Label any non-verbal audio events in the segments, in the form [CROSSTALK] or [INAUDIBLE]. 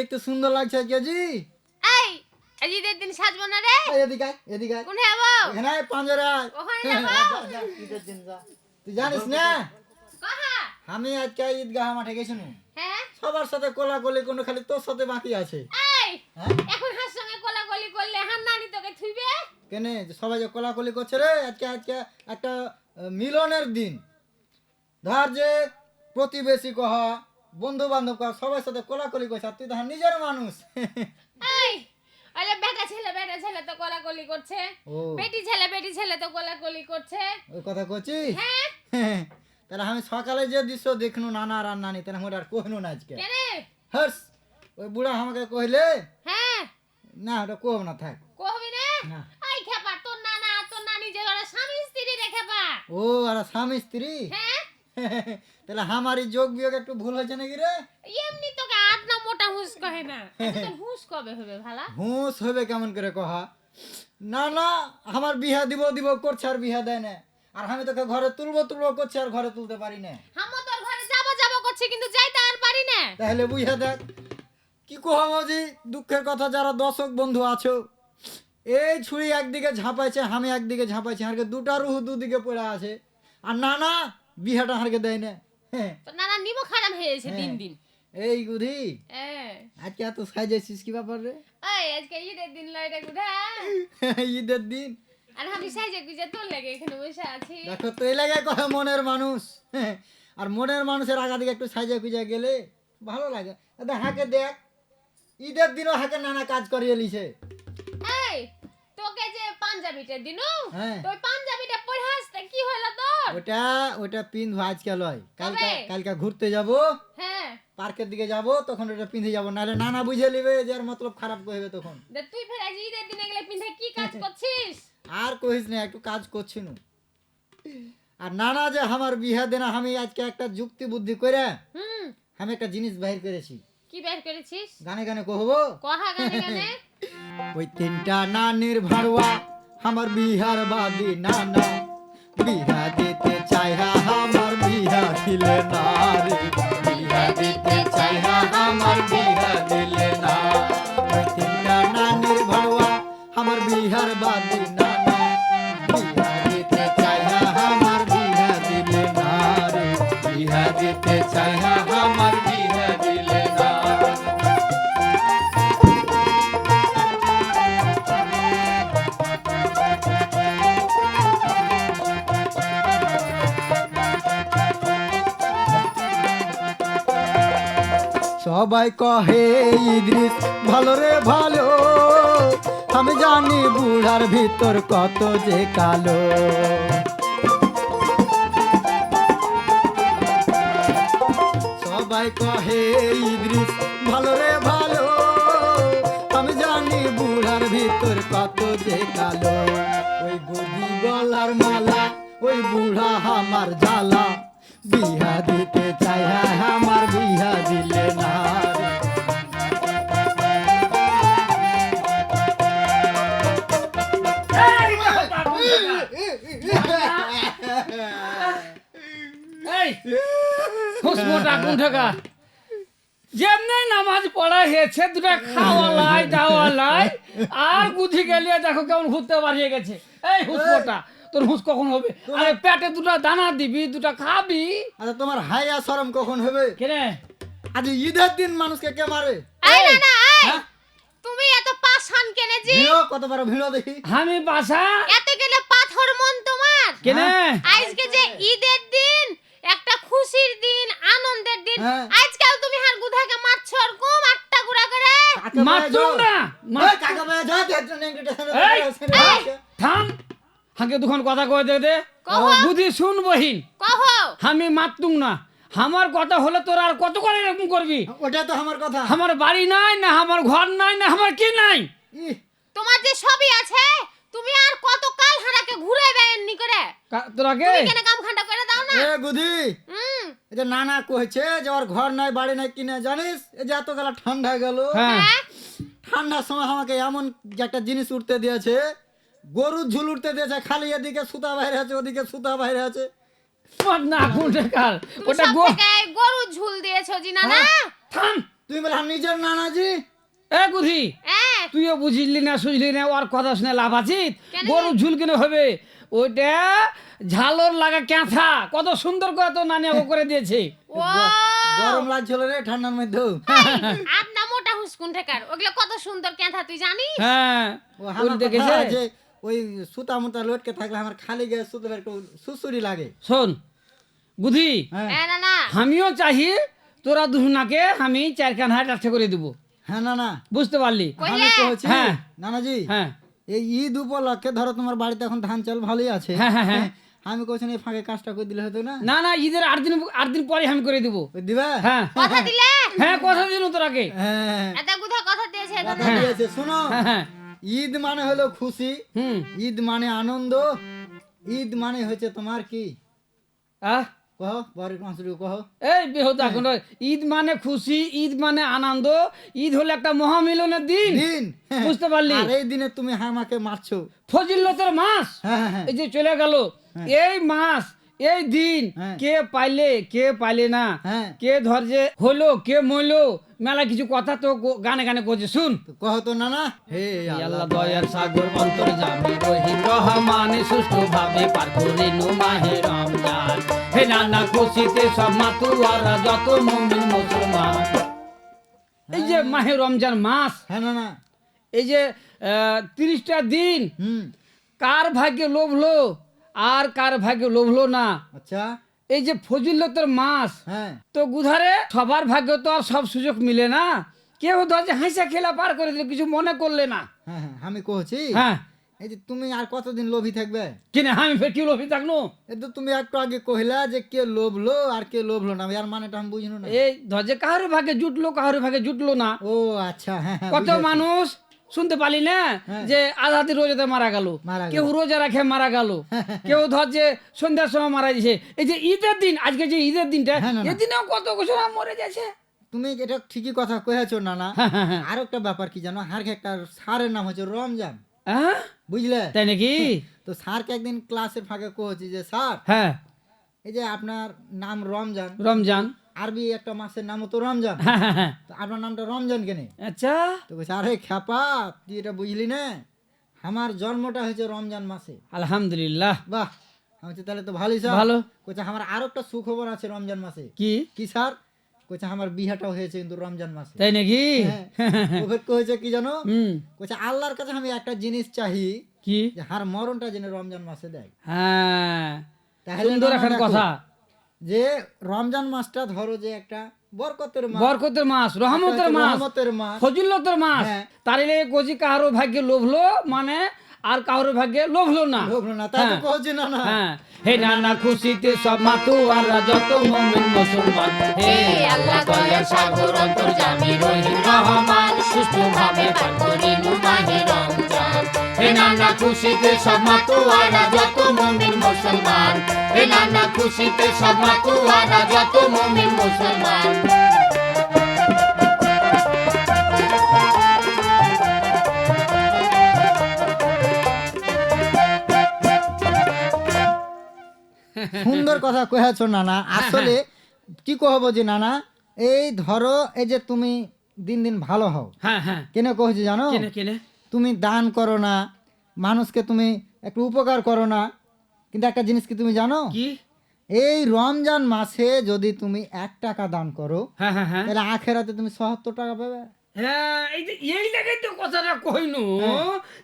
দেখতে সুন্দর লাগছে আজকে জি এই আজ ঈদের দিন সাজবো না রে। এদিকে আয়, এদিকে আয়। কোনে যাব? এখানে আয়, আয়। ওখানে যাব? [LAUGHS] ঈদের দিন যা। তুই জানিস না? কাহা আমি আজকে ঈদগাহ মাঠে গেছিনু হ্যাঁ? সবার সাথে কোলাকুলি কোনো খালি তোর সাথে বাকি আছে। এই হ্যাঁ? এখন হার সঙ্গে কোলাকলি করলে? হার নানি তোকে থুইবে? কেনে যে সবাই যে কোলাকুলি করছে রে আজকে আজকে একটা মিলনের দিন। ধর যে প্রতিবেশী কহ বন্ধু বান্ধব কহ সবার সাথে কোলাকুলি করছে তুই তো নিজের মানুষ। এই আরে বেটা ছেলে বেটা ছেলে তো কোলাকলি করছে। বেটি ছেলে বেটি ছেলে তো কোলাকলি করছে। ওই কথা করছিস হ্যাঁ। [LAUGHS] তাহলে আমি সকালে যে দৃশ্য দেখনু নানা আর নানি তাহলে আমার আর কহনু না আজকে। কেন হর্ষ ওই বুড়া আমাকে কইলে হ্যাঁ। না ওটা কব না থাক। কহবি না? না। এই খেপা তোর নানা আর তোর নানি যে ওরা স্বামী স্ত্রী রে খেপা। ও আর স্বামী স্ত্রী? হ্যাঁ। তাহলে আমারই যোগ বিয়োগ একটু ভুল হয়েছে নাকি রে? এমনি তোকে আট না মোটা হুস কহে না। আচ্ছা, তোর কবে হবে ভালা? হুঁস হবে কেমন করে কহা? না না আমার বিহা দিব দিব করছে আর বিহা দেয় না। আর আমি তোকে ঘরে তুলবো তুলবো করছে আর ঘরে তুলতে পারি না। হামো তোর ঘরে যাব যাব করছে কিন্তু যাইতে আর পারি না। তাহলে বুঝা দেখ কি কহামজি দুঃখের কথা যারা দর্শক বন্ধু আছো এই ছুরি একদিকে ঝাঁপাইছে আমি একদিকে ঝাঁপাইছি হারকে দুটা রুহ দুদিকে পড়ে আছে। আর না না বিহাটা হারকে দেয় না। হ্যাঁ, নানা নিমো খারাপ হয়েছে দিন দিন। এই গুধি হ্যাঁ। আজকে এত কি ব্যাপার রে? এই আজকে ঈদের দিন লয়টা গুধা। [LAUGHS] ঈদের দিন। আর আমি সাইজে গুজে তোর লেগে এখানে বসে আছি। দেখো তো এই লাগে কথা মনের মানুষ। হ্যাঁ, আর মনের মানুষের আগা দিকে একটু সাজা কুজা গেলে ভালো লাগে। দাদা হাঁকে দেখ। ঈদের দিনও হাঁকে নানা কাজ করিয়ে লিছে। এই তোকে যে পাঞ্জাবিটা দিনু হ্যাঁ। তো ওই পাঞ্জাবিটা পরে আসতে কি হলো তোর ওটা ওটা পিন্ধবো আজকে লয়। কালকে? কালকে ঘুরতে যাব। হ্যাঁ। পার্কের দিকে যাব তখন ওটা পিন্ধে যাব। নাহলে নানা বুঝে নিবে যে আর মতলব খারাপ করবে তখন। তুই ফের আজ ঈদের দিনে গেলে পিন্ধে কি কাজ করছিস? আর কহিস না একটু কাজ করছি নু আর নানা যে আমার বিহা দেনা আমি আজকে একটা যুক্তি বুদ্ধি করে হুম। আমি একটা জিনিস বাহির করেছি। কি বের করেছিস? গানে গানে কহবো? কহা গানে গানে? ওই তিনটা নানির ভাড়ুয়া আমার বিহার বাদি নানা। বিহা দিতে চাই আমার বিহা দিলে না রে বিহা দিতে চাই আমার বিহা দিলে না নানির ভাড়ুয়া আমার বিহার বাদি সবাই কহে, ইদ্রিস, ভালো রে ভালো। আমি জানি বুড়ার ভিতর কত যে কালো। সবাই কহে, ইদ্রিস, ভালো রে ভালো। আমি জানি বুড়ার ভিতর কত যে কালো। ওই গদি গলার মালা, ওই বুড়া আমার জ্বালা। বিহা যেমনি নামাজ পড়া হয়েছে দুটা খাওয়া লাই দাওয়া লাই আর গুধি গেলিয়ে দেখো কেমন ঘুরতে বাড়িয়ে গেছে। এই তোর হুস কখন হবে? আরে পেটে দুটা দানা দিবি দুটা খাবি। আচ্ছা তোমার হাইয়া শরম কখন হবে? কেনে? আজ ঈদের দিন মানুষকে কে মারে? এই না না এই! হ্যাঁ? তুমি এত পাষাণ কেনে জি? ভিড়ো কত বড় ভিড়ো দেখি। আমি বাসা এত গেলে পাথর মন তোমার? কেনে? আজকে যে ঈদের দিন একটা খুশির দিন আনন্দের দিন। হ্যাঁ। আজকাল তুমি হার গুধাকে মারছো ওরকম আটটা গুড়া করে। মারতুম না? মা- এই। থাম। হাঁকে দুখন কথা কয়ে দে দে। কহ। বুঝি শুন বহিন। কহ। আমি মারতুম না। আমার কথা হলে তোরা আর কত করে এরকম করবি? ওটা তো আমার কথা। আমার বাড়ি নাই না আমার ঘর নাই না আমার কি নাই? ইহ, তোমার যে সবই আছে তুমি আর কত কাল হারাকে ঘুরে বেড়াননি করে? কা- তোরা কে তুমি কেন কাম খান্ডা করে দাও? না। এ গুধি হুম। এই যে নানা কইছে যে ওর ঘর নাই বাড়ি নাই কিনে জানিস? এই যে এত গেলা ঠান্ডা গেল। হ্যাঁ। হ্যাঁ। ঠান্ডার সময় আমাকে এমন একটা জিনিস উঠতে দিয়েছে গরুর ঝুল উঠতে দিয়েছে খালি এদিকে সুতা বাইরে আছে ওদিকে সুতা বাইরে আছে। না কোনটা কার তুমি ওটা গরু ঝুল দিয়েছ জি না না হ্যাঁ। থাম। তুমি বলে নিজের নানাজি? এ গুধি হ্যাঁ। তুইও বুঝলি না সুঝলি না ওর কথা শুনে লাভ আছে? কেন? গরু ঝুল কিনে হবে? ওইটা ঝালর লাগা ক্যাঁথা। কত সুন্দর করে তো নানি আমাকে করে দিয়েছে। গরম লাগছিল রে ঠান্ডার মধ্যে [LAUGHS] আপনা মোটা হুসকুন ঠেকার? ওগুলো কত সুন্দর কেঁথা তুই জানিস? হ্যাঁ ওই দেখেছে যে ওই সুতা মুতা লটকে থাকলে আমার খালি গায়ে সুতো একটু সুসুরি লাগে। শোন বুধি হ্যাঁ। হ্যাঁ না না। আমিও চাহি তোরা দুজনাকে আমি চার কান হাট করে দিব। হ্যাঁ না না। বুঝতে পারলি? আমি কইলে? কইছি হ্যাঁ। নানাজি হ্যাঁ। এই ঈদ উপলক্ষে ধরো তোমার বাড়িতে এখন ধান চাল ভালোই আছে। হ্যাঁ, হ্যাঁ, হ্যাঁ। আমি কইছি এই ফাঁকে কাজটা করে দিলে হতো না? না না ঈদের আট দিন আট দিন পরে আমি করে দিব। দিবা? হ্যাঁ। কথা দিলে? হ্যাঁ কথা দিন তোরাকে। হ্যাঁ। কথা দিয়েছে কথা। দিয়েছে শোনো। হ্যাঁ হ্যাঁ। ঈদ মানে হলো খুশি হুম। ঈদ মানে আনন্দ ঈদ মানে হচ্ছে তোমার কি? আহ কহ পরের মাসুরি কহ। এই বেহতা এখন ঈদ মানে খুশি ঈদ মানে আনন্দ ঈদ হলো একটা মহামিলনের দিন। দিন বুঝতে পারলি? আর এই দিনে তুমি আমাকে মারছো। ফজিল্লতের মাস। হ্যাঁ হ্যাঁ, হ্যাঁ। এই যে চলে গেল। এই মাস এই দিন হ্যাঁ। কে পাইলে কে পাইলে না হ্যাঁ। কে ধরছে হলো কে মইলো মেলা কিছু কথা তো গানে গানে করছে শুন। কহ তো না না। হে আল্লাহ দয়ার সাগর অন্তর জামি রহিম রহমান সুষ্ঠু ভাবে পার করে নু মাহে রমজান। হে নানা খুশিতে সব মাতুয়ারা যত মুমিন মুসলমান। এই যে মাহে রমজান মাস হ্যাঁ না না। এই যে তিরিশটা দিন কার ভাগ্যে লোভলো আর কার ভাগ্যে লোভলো না। আচ্ছা। এই যে ফজিলতের মাস হ্যাঁ। তো গুধারে সবার ভাগ্য তো আর সব সুযোগ মিলে না। কেউ ধরছে হাসা খেলা পার করে দিল কিছু মনে করলে না। হ্যাঁ হ্যাঁ আমি কহছি? হ্যাঁ। এই যে তুমি আর কতদিন লোভী থাকবে? কিনে আমি ফের কি লোভি থাকল তো তুমি একটু আগে কহিলা যে কে লোভলো আর কে লোভলো না আর মানেটা আমি বুঝলো না। এই ধরছে কাহার ভাগে জুটলো কাহার ভাগে জুটলো না। ও আচ্ছা হ্যাঁ কত মানুষ শুনতে পারলি না? হ্যাঁ। যে আজাদি রোজাতে মারা গেল। কেউ রোজা রাখে মারা গেল। [LAUGHS] কেউ ধরছে সন্ধ্যার সময় মারা যাচ্ছে এই যে ঈদের দিন আজকে যে ঈদের দিনটা হ্যাঁ, না, না। এই দিনেও কত কিছু মরে যাচ্ছে তুমি এটা ঠিকই কথা কয়েছো না না হ্যাঁ। আর একটা ব্যাপার কি জানো? হার একটা সারের নাম হচ্ছে রমজান? বুঝলে? তাই নাকি? [LAUGHS] তো স্যারকে একদিন ক্লাসের ফাঁকে কহছি যে স্যার হ্যাঁ। এই যে আপনার নাম রমজান। রমজান। আরবি একটা মাসের নাম তো রমজান। হ্যাঁ হ্যাঁ হ্যাঁ। তো আপনার নামটা রমজান কেনে? আচ্ছা। তো বলছে আরে খ্যাপা তুই এটা বুঝলি না? আমার জন্মটা হয়েছে রমজান মাসে। আলহামদুলিল্লাহ। বাহ আমি তাহলে তো ভালোই স্যার। ভালো। কইছে আমার আরও একটা সুখবর আছে রমজান মাসে। কি? কি স্যার? কইছে আমার বিহাটাও হয়েছে কিন্তু রমজান মাসে। তাই নাকি। [LAUGHS] ওভের কইছে কি জানো? কইছে আল্লাহর কাছে আমি একটা জিনিস চাহি কি? যে হার মরণটা যেন রমজান মাসে দেয়। হ্যাঁ। তাহলে সুন্দর দেখো, কথা। যে রমজান মাসটা ধরো যে একটা বরকতের মাস বরকতের মাস রহমতের মাস রহমতের মাস। ফজিলতের মাস। হ্যাঁ। তারিলে কোজি কাহারো ভাগ্যে লোভলো মানে আর কাহারো ভাগ্যে লোভলো না। লোভ না তাই তো হ্যাঁ। না না। হ্যাঁ। হে নানা খুশিতে সব মাতুয়ারা যত মুমিন মুসলমান। হে আল্লাহ দয়ার সাগর রহিম রহমান। সুষ্ঠুভাবে পার করি হে নানা খুশিতে সব মাতুয়ারা যত মুমিন মুসলমান। হে নানা খুশিতে সব মাতুয়ারা যত মুমিন মুসলমান। সুন্দর কথা কহেছো নানা। আসলে কি কহবো যে নানা এই ধরো এই যে তুমি দিন দিন ভালো হও। হ্যাঁ হ্যাঁ। কেন কহছি জানো? কেনে কেনে? তুমি দান করো না মানুষকে তুমি একটু উপকার করো না। কিন্তু একটা জিনিস কি তুমি জানো? কি? এই রমজান মাসে যদি তুমি এক টাকা দান করো হ্যাঁ হ্যাঁ হ্যাঁ। তাহলে আখেরাতে তুমি সত্তর টাকা পাবে। হ্যাঁ এই যে এই লেগে তো কথাটা কইনু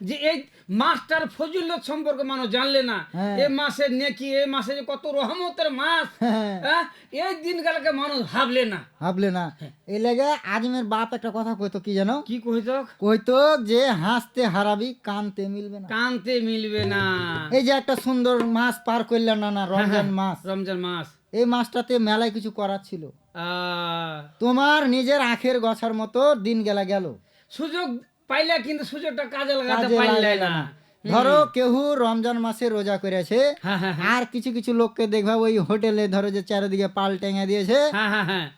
যে এই মাসটার ফজিলত সম্পর্কে মানুষ জানলে না। হ্যাঁ। মাসের নেকি এই মাসে যে কত রহমতের মাস হ্যাঁ। হ্যাঁ এই দিনকালকে মানুষ ভাবলে না। ভাবলে না। এই লেগে আজমের বাপ একটা কথা কইতো কি জানো? কি কইত কইতো যে হাসতে হারাবি কানতে মিলবে না। কানতে মিলবে না। এই যে একটা সুন্দর মাস পার করলেন না না রমজান মাস। রমজান মাস। এই মাসটাতে মেলায় কিছু করার ছিল? তোমার নিজের আখের গছার মতো দিন গেলা গেল। সুযোগ পাইলে কিন্তু সুযোগটা কাজে লাগাতে পারলে না। ধরো কেহু রমজান মাসে রোজা করেছে হ্যাঁ হ্যাঁ হ্যাঁ। আর কিছু কিছু লোককে দেখবা ওই হোটেলে ধরো যে চারিদিকে পাল টেঙে দিয়েছে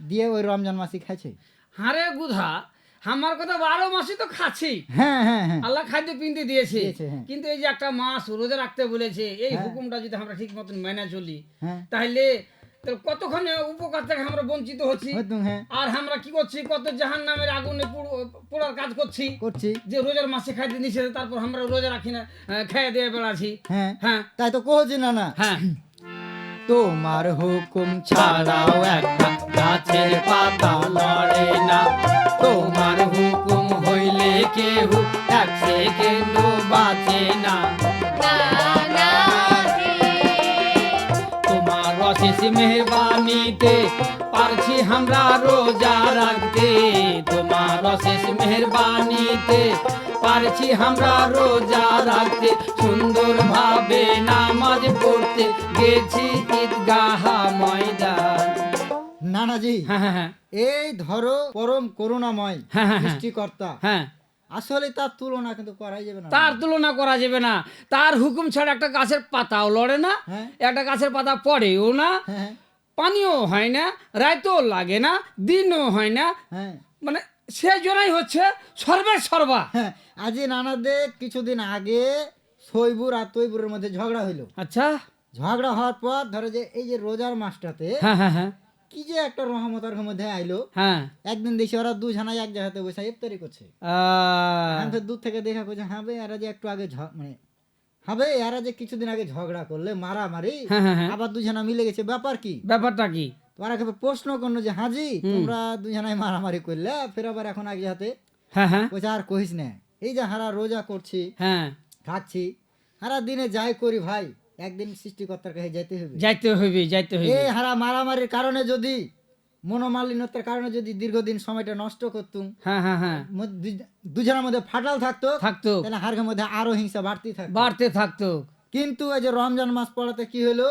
দিয়ে ওই রমজান মাসি খাইছে। হারে গুধা আমার কথা বারো মাসই তো খাচ্ছি। হ্যাঁ হ্যাঁ হ্যাঁ। আল্লাহ খাদ্য পিনতে দিয়েছে। কিন্তু এই যে একটা মাস রোজা রাখতে বলেছে এই হুকুমটা যদি আমরা ঠিক মতন মেনে চলি তাহলে কতক্ষণে উপকার থেকে আমরা বঞ্চিত হচ্ছি? হ্যাঁ। আর আমরা কি করছি? কত জাহান নামের আগুনে পোড়ার কাজ করছি? করছি। যে রোজার মাসে খাইতে নিষেধ তারপর আমরা রোজা রাখি না খেয়ে দিয়ে বেড়াচ্ছি। হ্যাঁ। হ্যাঁ। তাই তো কহছি না না। হ্যাঁ। তোমার হুকুম ছাড়াও একটা গাছের পাতা লড়ে না। তোমার হুকুম হইলে কেউ এক সেকেন্ড বাঁচে না। অশেষ মেহরবানিতে পারছি আমরা রোজা রাখতে। তোমার অশেষ মেহরবানিতে পারছি আমরা রোজা রাখতে। সুন্দর ভাবে নামাজ পড়তে গেছি ঈদগাহ ময়দান। নানাজি হ্যাঁ হ্যাঁ হ্যাঁ। এই ধরো পরম করুণাময় হ্যাঁ, হ্যাঁ, হ্যাঁ। সৃষ্টিকর্তা। হ্যাঁ। আসলে তার তুলনা কিন্তু করাই যাবে না। তার তুলনা করা যাবে না। তার হুকুম ছাড়া একটা গাছের পাতাও লড়ে না হ্যাঁ। একটা গাছের পাতা পড়েও না হ্যাঁ। পানিও হয় না রাতও লাগে না দিনও হয় না। হ্যাঁ। মানে সে জন্যই হচ্ছে সর্বের সর্বা। আজি নানাদের কিছুদিন আগে সৈবুর আর তৈবুরের মধ্যে ঝগড়া হইল। আচ্ছা। ঝগড়া হওয়ার পর ধরো যে এই যে রোজার মাসটাতে হ্যাঁ হ্যাঁ হ্যাঁ। কি যে একটা রহমতের মধ্যে আইলো। হ্যাঁ। একদিন দেখি ওরা দুজনাই এক জায়গাতে বসে ইফতারি করছে। আমি তো দূর থেকে দেখা করছে হ্যাঁ ভাই এরা যে একটু আগে মানে হ্যাঁ ভাই এরা যে কিছুদিন আগে ঝগড়া করলে মারামারি হ্যাঁ হ্যাঁ হ্যাঁ। আবার দুজনা মিলে গেছে ব্যাপার কি? ব্যাপারটা কি? কেবে প্রশ্ন করল যে হাজি তোমরা দুজনাই মারামারি করলে ফের আবার এখন আগে হাতে হ্যাঁ হ্যাঁ। বলছে আর কহিস না। এই যে হারা রোজা করছি হ্যাঁ। খাচ্ছি হারা দিনে যাই করি ভাই। একদিন সৃষ্টিকর্তার কাছে যাইতে হবে যাইতে হইবে যাইতে হইবে। এই হারা মারামারির কারণে যদি মনোমালিন্যতার কারণে যদি দীর্ঘদিন সময়টা নষ্ট করতুম হ্যাঁ হ্যাঁ হ্যাঁ। দুজনের মধ্যে ফাটাল থাকতো থাকতো। তাহলে হারের মধ্যে আরও হিংসা বাড়তি থাকতো। বাড়তে থাকতো। কিন্তু এই যে রমজান মাস পড়াতে কি হলো?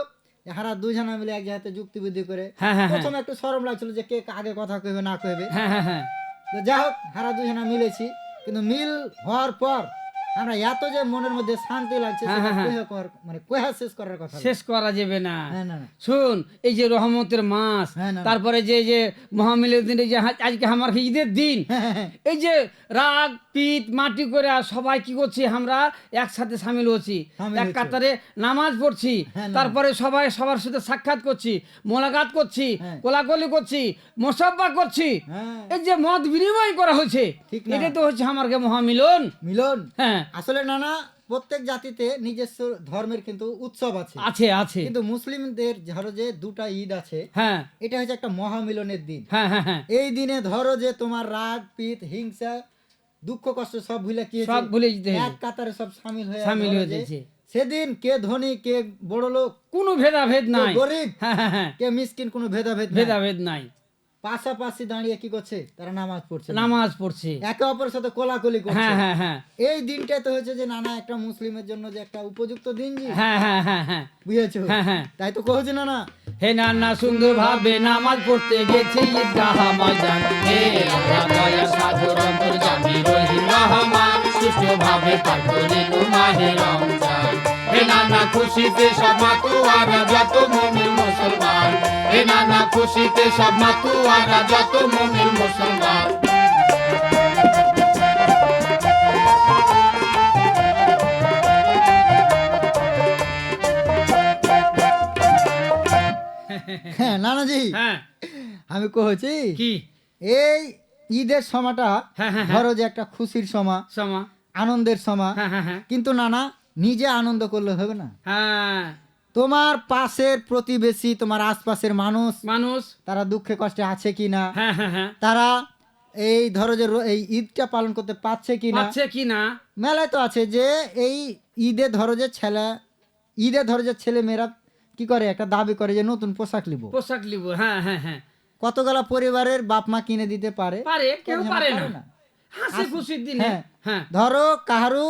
হারা দুজনা মিলে এক জায়গাতে যুক্তি বুদ্ধি করে হ্যাঁ হ্যাঁ হ্যাঁ। প্রথমে একটু সরম লাগছিল যে কে আগে কথা কইবে না কইবে। হ্যাঁ হ্যাঁ হ্যাঁ। যাই হোক হারা দুজনা মিলেছি। কিন্তু মিল হওয়ার পর আমরা এত যে মনের মধ্যে শান্তি লাগছে হ্যাঁ, হ্যাঁ, কর- মানে শেষ করার কথা শেষ করা যাবে না। হ্যাঁ শুন এই যে রহমতের মাস হ্যাঁ। তারপরে যে যে মহামিলের দিনে যে আজকে আমার ঈদের দিন হ্যাঁ, হ্যাঁ, হ্যাঁ। এই যে রাগ পিত মাটি করে সবাই কি করছি আমরা একসাথে সামিল হচ্ছি। এক কাতারে নামাজ পড়ছি হ্যাঁ, তারপরে সবাই সবার সাথে সাক্ষাৎ করছি মোলাকাত করছি হ্যাঁ। কোলাকলি করছি মোসাব্বা করছি। হ্যাঁ। এই যে মত বিনিময় করা হয়েছে এটা তো হচ্ছে আমার মহামিলন। মিলন। হ্যাঁ। আসলে নানা প্রত্যেক জাতিতে নিজস্ব ধর্মের কিন্তু উৎসব আছে। আছে আছে। কিন্তু মুসলিমদের ধরো যে দুটা ঈদ আছে হ্যাঁ। এটা হচ্ছে একটা মহামিলনের দিন। হ্যাঁ হ্যাঁ হ্যাঁ। এই দিনে ধরো যে তোমার রাগ পিত হিংসা দুঃখ কষ্ট সব ভুলে কি সব ভুলে যেতে এক কাতারে সব সামিল হয়ে সামিল হয়ে যাচ্ছে। সেদিন কে ধনী কে বড় লোক কোনো ভেদাভেদ নাই। গরিব হ্যাঁ হ্যাঁ হ্যাঁ। কে মিসকিন কোনো ভেদাভেদ ভেদাভেদ নাই। পাশাপাশি দাঁড়িয়ে কি করছে? তারা নামাজ পড়ছে। নামাজ পড়ছে। একে অপরের সাথে কোলাকুলি করছে। হ্যাঁ হ্যাঁ হ্যাঁ। এই দিনটা তো হচ্ছে যে নানা একটা মুসলিমের জন্য যে একটা উপযুক্ত দিন জি। হ্যাঁ হ্যাঁ হ্যাঁ হ্যাঁ। বুঝেছ? হ্যাঁ, হ্যাঁ। তাই তো কহছে না না হে নানা সুন্দর ভাবে নামাজ পড়তে গেছি ঈদগাহ ময়দান। হে আল্লাহ দয়া সাগর অন্তর্যামী রহিম রহমান। সুষ্ঠুভাবে পার করিলু মাহে রমজান। হে নানা খুশিতে সব মাতুয়ারা যত মুমিন মুসলমান। হে নানা খুশিতে সব মাতুয়ারা যত মুমিন মুসলমান। হ্যাঁ নানাজি। হ্যাঁ। আমি কহছি কি? এই ঈদের সময়টা হ্যাঁ, হ্যাঁ। ধরো যে একটা খুশির সময় সমা আনন্দের সময়। হ্যাঁ হ্যাঁ হ্যাঁ। কিন্তু নানা নিজে আনন্দ করলে হবে না। হ্যাঁ। তোমার পাশের প্রতিবেশী তোমার আশপাশের মানুষ মানুষ। তারা দুঃখে কষ্টে আছে কি না হ্যাঁ হ্যাঁ হ্যাঁ। তারা এই ধরো যে এই ঈদটা পালন করতে পারছে কি না পাচ্ছে কি না মেলায় তো আছে যে এই ঈদে ধরো যে ছেলে ঈদে ধরো যে ছেলে মেয়েরা কি করে? একটা দাবি করে যে নতুন পোশাক নিব। পোশাক লিব হ্যাঁ হ্যাঁ হ্যাঁ। কতগুলা পরিবারের বাপ মা কিনে দিতে পারে? পারে কেউ পারে না। হাসি খুশির দিনে ধরো কাহারু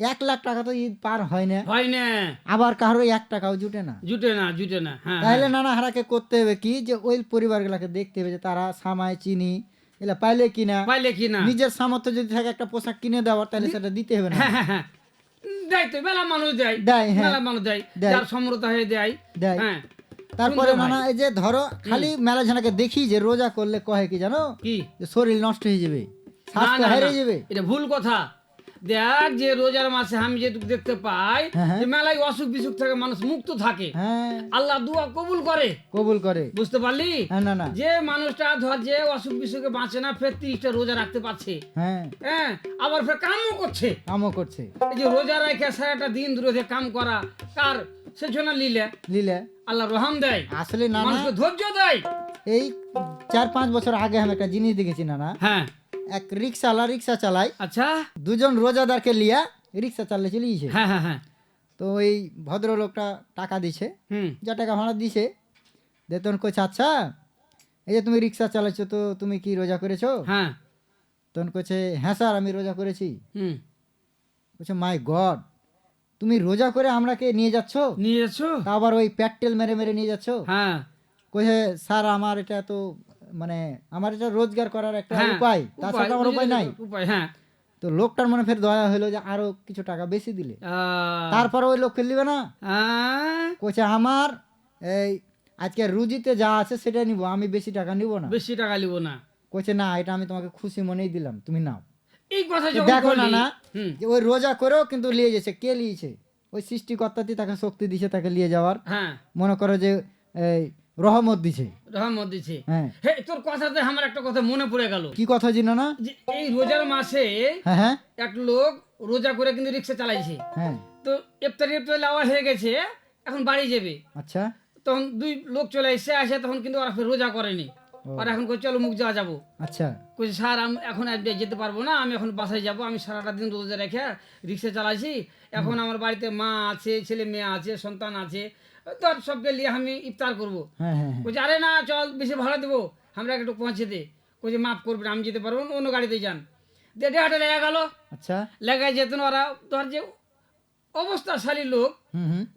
এক লাখ টাকা তো ঈদ পার হয় না। হয় না। আবার কারও এক টাকাও জুটে না। জুটে না জুটে না হ্যাঁ তাহলে নানা হারাকে করতে হবে কি? যে ওই পরিবারগুলোকে দেখতে হবে যে তারা সামায় চিনি এলা পাইলে কিনা? পাইলে কি না নিজের সামর্থ্য যদি থাকে একটা পোশাক কিনে দেওয়ার তাহলে সেটা দিতে হবে না। হ্যাঁ হ্যাঁ হ্যাঁ। দেয় তো মেলা মানুষ দেয়। দেয়, হ্যাঁ। মেলা মানুষ দেয়। যার হয়ে দেয়। দেয়। হ্যাঁ। তারপরে নানা এই যে ধরো খালি মেলা ঝানাকে দেখি যে রোজা করলে কহে কি জানো? কি? শরীর নষ্ট হয়ে যাবে স্বাস্থ্য হারিয়ে যাবে। এটা ভুল কথা। দেখ যে রোজার মাসে আমি যেটুকু দেখতে পাই হ্যাঁ, হ্যাঁ। যে মেলায় অসুখ বিসুখ থেকে মানুষ মুক্ত থাকে। হ্যাঁ। আল্লাহ দুয়া কবুল করে। কবুল করে। বুঝতে পারলি? না না। যে মানুষটা ধর যে অসুখ বিসুখে বাঁচে না ফের তিরিশটা রোজা রাখতে পারছে। হ্যাঁ। আবার ফের কামও করছে। কামও করছে। এই যে রোজা রেখে সারাটা দিন ধরে কাম করা কার? সে জন্য নিলে লিলে। আল্লাহ রহম দেয়। আসলে না না মানুষকে ধৈর্য দেয়। এই চার পাঁচ বছর আগে আমি একটা জিনিস দেখেছি না না হ্যাঁ। এক রিক্সাওয়ালা রিক্সা চালায়। আচ্ছা। দুজন রোজাদারকে লিয়া রিক্সা চালিয়ে চলিয়েছে হ্যাঁ হ্যাঁ হ্যাঁ। তো ওই ভদ্রলোকটা টাকা দিছে। হুম। যা টাকা ভাড়া দিছে। দিয়ে তখন কইছে আচ্ছা এই যে তুমি রিক্সা চালাচ্ছ তো তুমি কি রোজা করেছ? হ্যাঁ। তখন কইছে হ্যাঁ স্যার আমি রোজা করেছি। হুম। বলছে মাই গড তুমি রোজা করে আমরাকে নিয়ে যাচ্ছ? নিয়ে যাচ্ছ? আবার ওই প্যাটেল মেরে মেরে নিয়ে যাচ্ছ? হ্যাঁ। কইছে স্যার আমার এটা তো মানে আমার এটা রোজগার করার একটা হ্যাঁ, উপায় তাছাড়া আমার উপায় নাই। উপায় হ্যাঁ। তো লোকটার মনে ফের দয়া হলো যে আরও কিছু টাকা বেশি দিলে। তারপরে ওই লোককে নিবে না? কইছে আমার এই আজকে রুজিতে যা আছে সেটা নিব আমি বেশি টাকা নিব না। বেশি টাকা নিব না। কইছে না এটা আমি তোমাকে খুশি মনেই দিলাম তুমি নাও। এই কথা যখন দেখো না না যে ওই রোজা করেও কিন্তু নিয়ে গেছে কে নিয়েছে? ওই সৃষ্টিকর্তাটি তাকে শক্তি দিছে তাকে নিয়ে যাওয়ার। হ্যাঁ। মনে করো যে এই রহমত দিছে। রহমত দিছে। হ্যাঁ। হে তোর কথাতে আমার একটা কথা মনে পড়ে গেল। কি কথা জিনো না? এই রোজার মাসে হ্যাঁ হ্যাঁ। এক লোক রোজা করে কিন্তু রিক্সা চালাইছে। হ্যাঁ। তো ইফতারি ইফতারি লাওয়া হয়ে গেছে এখন বাড়ি যাবে। আচ্ছা। তখন দুই লোক চলে এসে আসে তখন কিন্তু ওরা রোজা করেনি। আর এখন কই চলো মুখ যাওয়া যাব। আচ্ছা। কইছে স্যার আমি এখন আর যেতে পারব না আমি এখন বাসায় যাব আমি সারাটা দিন রোজা রেখে রিক্সা চালাইছি। এখন আমার বাড়িতে মা আছে ছেলে মেয়ে আছে সন্তান আছে। তোর সবকে নিয়ে আমি ইফতার করব। হ্যাঁ হ্যাঁ হ্যাঁ। বলছে আরে না চল বেশি ভাড়া দেবো। আমরা একটু পৌঁছে দে। বলছে মাফ করবেন আমি যেতে পারব অন্য গাড়িতে যান। দিয়ে দেহাটা লেগে গেল। আচ্ছা। লেগে যেত না ওরা ধর যে অবস্থাশালী লোক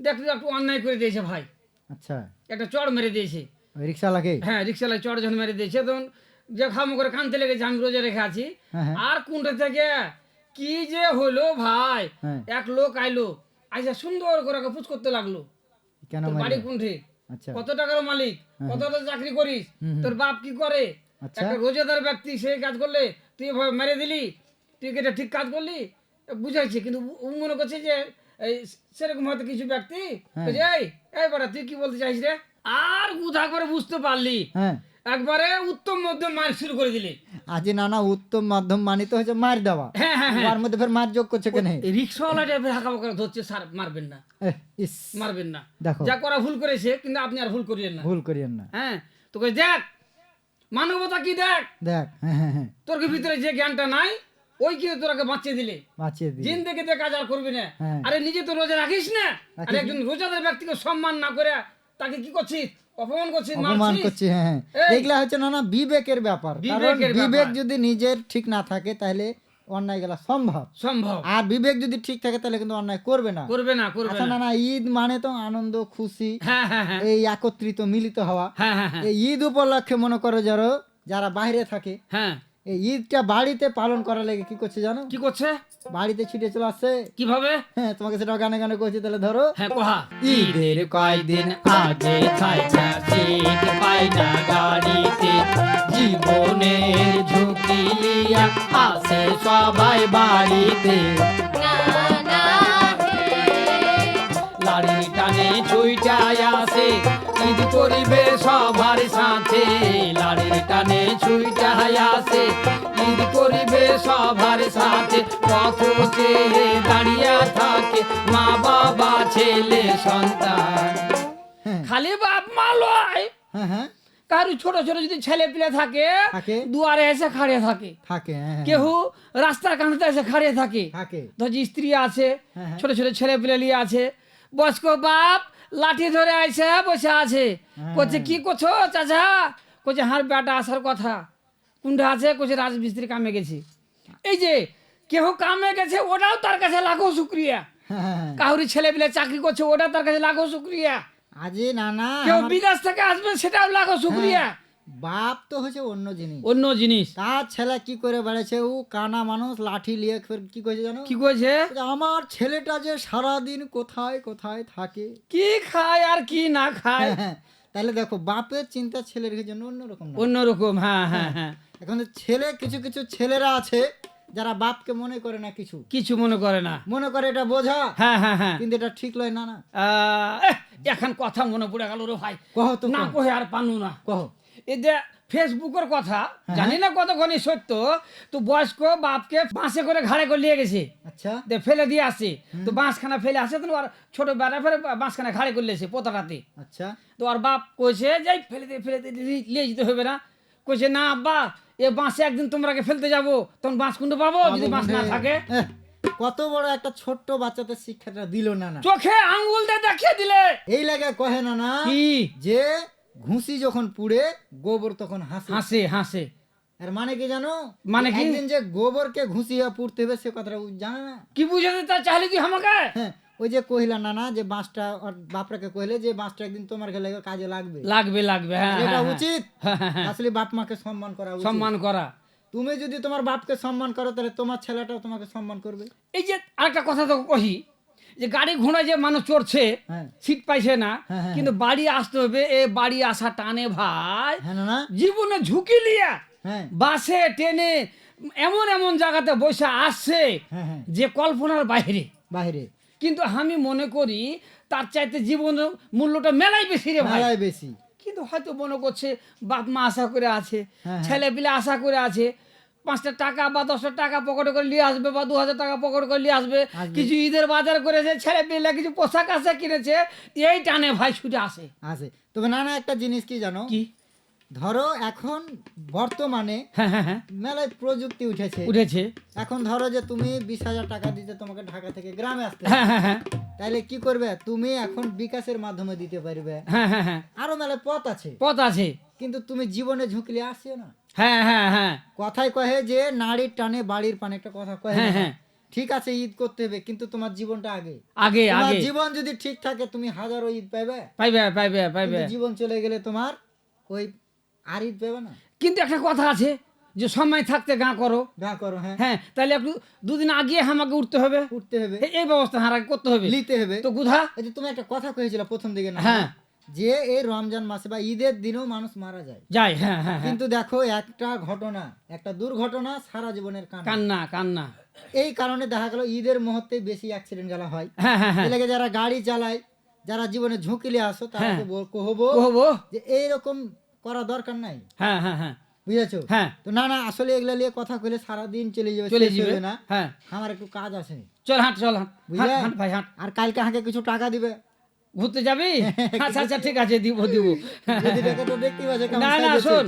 দেখলি একটু অন্যায় করে দিয়েছে ভাই। আচ্ছা। একটা চড় মেরে দিয়েছে। রিক্সাওয়ালাকে? হ্যাঁ রিক্সালায় চড় যখন মেরে দিয়েছে তখন যে খামো করে কানতে লেগেছে আমি রোজা রেখে আছি। আর কোনটা থেকে? কি যে হলো ভাই? এক লোক আইলো আইসা সুন্দর করে পুচ করতে লাগল। কেন? বাড়ি কোনঠে? আচ্ছা। কত টাকার মালিক? কত চাকরি করিস। তোর বাপ কি করে? আচ্ছা। একটা রোজাদার ব্যক্তি সেই কাজ করলে তুই মেরে দিলি? তুই এটা ঠিক কাজ করলি? বুঝাইছে কিন্তু ও মনে করছে যে এই সেরকম হয়তো কিছু ব্যক্তি হ্যাঁ। এই এই বড়া তুই কি বলতে চাইছিস রে? আর গুধা করে বুঝতে পারলি। হ্যাঁ। একবারে উত্তম মধ্যম মার শুরু করে দিলি। আজ নানা উত্তম মাধ্যম মানিত হচ্ছে মার দেওয়া। হ্যাঁ হ্যাঁ হ্যাঁ। মধ্যে ফের মার যোগ করছে কেন? রিক্সাওয়ালা টাইপের হাঁকা করে ধরছে স্যার মারবেন না। ইস। মারবেন না। দেখো। যা করা ভুল করেছে কিন্তু আপনি আর ভুল করিয়েন না। ভুল করিয়েন না। হ্যাঁ তোকে দেখ মানবতা কি দেখ? দেখ হ্যাঁ হ্যাঁ হ্যাঁ। তোর কি ভিতরে যে জ্ঞানটা নাই ওই কি তোরাকে বাঁচিয়ে দিলে। বাঁচিয়ে দিই জিন্দগিতে কাজ আর করবি না। আরে নিজে তো রোজা রাখিস না? আরে একজন রোজাদার ব্যক্তিকে সম্মান না করে তাকে কি করছিস? অপমান করছিস অপমান করছি হ্যাঁ হ্যাঁ। এগুলা হচ্ছে না না বিবেকের ব্যাপার। কারণ বিবেক যদি নিজের ঠিক না থাকে তাহলে অন্যায় গেলা সম্ভব। সম্ভব। আর বিবেক যদি ঠিক থাকে তাহলে কিন্তু অন্যায় করবে না। করবে না করবে আচ্ছা না। না ঈদ মানে তো আনন্দ খুশি হ্যাঁ হ্যাঁ এই একত্রিত মিলিত হওয়া। এই ঈদ উপলক্ষে মনে করো যারা যারা বাইরে থাকে হ্যাঁ। এই ঈদটা বাড়িতে পালন করার লেগে কি করছে জানো? কি করছে? বাড়িতে ছুটে চলে আসছে। কীভাবে? হ্যাঁ তোমাকে সেটা গানে গানে করছে তাহলে ধরো। হ্যাঁ কোহা। ঈদের কয়দিন আগে থাইকা সিট পাই না গাড়িতে। জীবনের ঝুঁকি লিয়া আসে সবাই বাড়িতে। লাড়ি টানে ছুইটাই আসে ঈদ করিবে সবার সাথে। লাড়ির টানে ছুইটাই আসে। ঈদ করিবে সবার সাথে। পথে দাঁড়িয়ে থাকে মা বাবা ছেলে সন্তান। খালি বাপ মা লয়। হ্যাঁ হ্যাঁ। কারু ছোট ছোট যদি ছেলে পিলে থাকে দুয়ারে এসে খাড়িয়ে থাকে। থাকে হ্যাঁ কেউ রাস্তার কাঁটাতে এসে খাড়িয়ে থাকে। থাকে। ধর স্ত্রী আছে হ্যাঁ, হ্যাঁ। ছোট ছোট ছেলে পিলে নিয়ে আছে। বয়স্ক বাপ লাঠি ধরে আইসে বসে আছে। কচ্ছে কি করছ চাচা? কচে হার বেটা আসার কথা। কোনটা আছে করছে রাজমিস্ত্রি কামে গেছে। এই যে কেউ কামে গেছে ওটাও তার কাছে লাখো শুক্রিয়া। হ্যাঁ, কাহুরি ছেলে পেলে চাকরি করছে ওটা তার কাছে লাখো শুক্রিয়া। আজি না না কেউ বিদেশ থেকে আসবে সেটাও লাখো শুক্রিয়া। বাপ তো হচ্ছে অন্য জিনিস। অন্য জিনিস। তার ছেলে কি করে বেড়েছে ও কানা মানুষ লাঠি নিয়ে কি করেছে জানো? কি বলছে, আমার ছেলেটা যে সারাদিন কোথায় কোথায় থাকে। কি খায় আর কি না খায়? হ্যাঁ, তাহলে দেখো বাপের চিন্তা ছেলের জন্য অন্যরকম। অন্যরকম হ্যাঁ হ্যাঁ হ্যাঁ। এখন যে ছেলে কিছু কিছু ছেলেরা আছে যারা বাপকে মনে করে না কিছু। কিছু মনে করে না। মনে করে এটা বোঝা। হ্যাঁ হ্যাঁ হ্যাঁ। কিন্তু এটা ঠিক লয় না না। এখন কথা মনে পড়ে গেল রে ভাই। কহ তো না কহে। আর পানু না। কহ। এই যে ফেসবুকের কথা হ্যাঁ। জানি না কতক্ষণই সত্য তো বয়স্ক বাপকে বাঁশে করে ঘাড়ে করে নিয়ে গেছে। আচ্ছা। ফেলে দিয়ে আসে তো বাঁশখানা ফেলে আসে তো আর ছোট বেড়া ফেলে বাঁশখানা ঘাড়ে করে লেছে পোতাটাতে। আচ্ছা। তো আর বাপ কইছে যাই ফেলে দিয়ে ফেলে দিয়ে নিয়ে যেতে হবে না। কইছে না আব্বা এ বাঁশে একদিন তোমরাকে ফেলতে যাব। তখন বাঁশ কুন্ড পাবো যদি বাঁশ না থাকে। কত বড় একটা ছোট্ট বাচ্চাদের শিক্ষাটা দিল না না চোখে আঙ্গুল দিয়ে দেখিয়ে দিলে। এই লাগে কহে না না কি? যে ঘুষি যখন পুড়ে গোবর তখন হাসে। হাসে হাসে। আর মানে কি জানো? মানে কি? একদিন যে গোবরকে ঘুষিয়া পুড়তে হবে সে কথাটা জানে না। কি বুঝাতে তা তুই আমাকে? হ্যাঁ ওই যে কহিলা যে বাঁশটা ওর বাপরাকে কইলে যে বাঁশটা একদিন তোমার গেলে কাজে লাগবে। লাগবে লাগবে হ্যাঁ এটা হ্যাঁ, হ্যাঁ। উচিত। আসলে বাপ মাকে সম্মান করা উচিত। সম্মান করা। তুমি যদি তোমার বাপকে সম্মান করো তাহলে তোমার ছেলেটাও তোমাকে সম্মান করবে। এই যে আরেকটা কথা তো কহি যে গাড়ি ঘোড়া যে মানুষ চড়ছে হ্যাঁ। সিট পাইছে না হ্যাঁ, হ্যাঁ, কিন্তু বাড়ি আসতে হবে এ বাড়ি আসা টানে ভাই। হ্যাঁ জীবনে ঝুঁকি লিয়া হ্যাঁ। বাসে ট্রেনে এমন এমন জায়গাতে বসে আসছে হ্যাঁ হ্যাঁ। যে কল্পনার বাইরে। বাইরে। কিন্তু আমি মনে করি তার চাইতে জীবনের মূল্যটা মেলাই বেশি রে ভাই। বেশি। কিন্তু হয়তো মনে করছে বাপ মা আশা করে আছে হ্যাঁ, ছেলে পিলে আশা করে আছে পাঁচটা টাকা বা দশটা টাকা পকেটে করে নিয়ে আসবে বা দু হাজার টাকা পকেটে করে নিয়ে আসবে। কিছু ঈদের বাজার করেছে ছেলে পিলে কিছু পোশাক আশা কিনেছে এই টানে ভাই ছুটে আসে। আছে তবে না না একটা জিনিস কি জানো? কি? ধরো এখন বর্তমানে হ্যাঁ হ্যাঁ হ্যাঁ। মেলায় প্রযুক্তি উঠেছে। উঠেছে। এখন ধরো যে তুমি বিশ হাজার টাকা দিতে তোমাকে ঢাকা থেকে গ্রামে আসতে তাহলে কি করবে? তুমি এখন বিকাশের মাধ্যমে দিতে পারবে। হ্যাঁ হ্যাঁ হ্যাঁ। আরও মেলায় পথ আছে। পথ আছে। কিন্তু তুমি জীবনে ঝুঁকলে আসিও না। হ্যাঁ হ্যাঁ হ্যাঁ। কথাই কহে যে নারীর টানে বাড়ির পানে একটা কথা কহে হ্যাঁ হ্যাঁ। ঠিক আছে ঈদ করতে হবে কিন্তু তোমার জীবনটা আগে। আগে আগে। জীবন যদি ঠিক থাকে তুমি হাজারো ঈদ পাবে পাইবে পাইবে পাইবে। জীবন চলে গেলে তোমার ওই আর ঈদ পাবে না। কিন্তু একটা কথা আছে যে সময় থাকতে গা করো। গা করো হ্যাঁ। হ্যাঁ তাহলে একটু দুদিন আগে আমাকে উঠতে হবে। উঠতে হবে। এই ব্যবস্থা হারাকে করতে হবে। নিতে হবে। তো গুধা? এই যে তুমি একটা কথা কয়েছিল প্রথম দিকে না? হ্যাঁ। যে এই রমজান মাসে বা ঈদের দিনেও মানুষ মারা যায়। যাই হ্যাঁ হ্যাঁ হ্যাঁ। কিন্তু দেখো একটা ঘটনা একটা দুর্ঘটনা সারা জীবনের কান্না। কান্না এই কারণে দেখা গেল ঈদের মুহূর্তে বেশি অ্যাক্সিডেন্ট গেলা হয়। হ্যাঁ হ্যাঁ লাগে যারা গাড়ি চালায় যারা জীবনে ঝুঁকিলে আসো তাদেরকে কহবো যে এইরকম করা দরকার নাই। হ্যাঁ হ্যাঁ হ্যাঁ। বুঝেছ? হ্যাঁ। তো না না আসলে এগুলা নিয়ে কথা কইলে সারা দিন চলে যাবে চলে যাবে। না। হ্যাঁ। আমার একটু কাজ আছে। চল হাঁট চল হাঁট ভাই হাঁট। আর কালকে হাঁকে কিছু টাকা দিবে? ঘুরতে যাবি? [LAUGHS] আচ্ছা আচ্ছা ঠিক আছে দিব দিব। না না শোন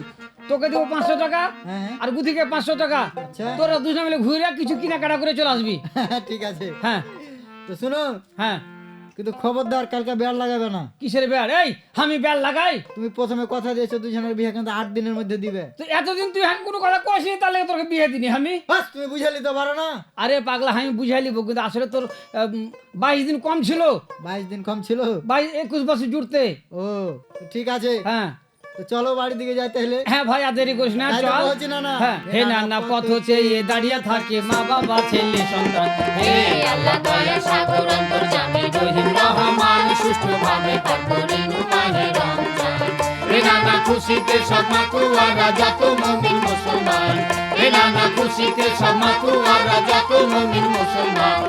তোকে দিব পাঁচশো টাকা হ্যাঁ। আর গুথিকে পাঁচশো টাকা। আচ্ছা। তোরা দুজনে মিলে ঘুরে কিছু কেনাকাটা করে চলে আসবি। [LAUGHS] ঠিক আছে। হ্যাঁ। তো শুনো হ্যাঁ। কিন্তু খবরদার কালকে বেড় লাগাবে না। কিসের বেড়? এই আমি বেড় লাগাই। তুমি প্রথমে কথা দিয়েছ দুজনের বিয়ে কিন্তু আট দিনের মধ্যে দিবে। তো এতদিন তুই হ্যাঁ কোনো কথা কইছি তাহলে তোকে বিয়ে দিনি আমি। বাস তুমি বুঝাইলি তো পারো না। আরে পাগলা আমি বুঝাইলি বউ কিন্তু আসলে তোর বাইশ দিন কম ছিল। বাইশ দিন কম ছিল? বাইশ একুশ বছর জুড়তে। ও ঠিক আছে। হ্যাঁ। চলো বাড়ির দিকে যাই তাহলে। হ্যাঁ ভাই আর দেরি করিস না চল। না না। হ্যাঁ হে না না পথ হচ্ছে এ দাঁড়িয়ে থাকে মা বাবা ছেলে সন্তান। হে আল্লাহ দয়া সাগর অন্তর্যামী রহিম রহমান সুষ্ঠুভাবে পার করিল মাহে রমজান। হে নানা খুশিতে সব মাতুয়ারা যত মুমিন মুসলমান। হে নানা খুশিতে সব মাতুয়ারা যত মুমিন মুসলমান।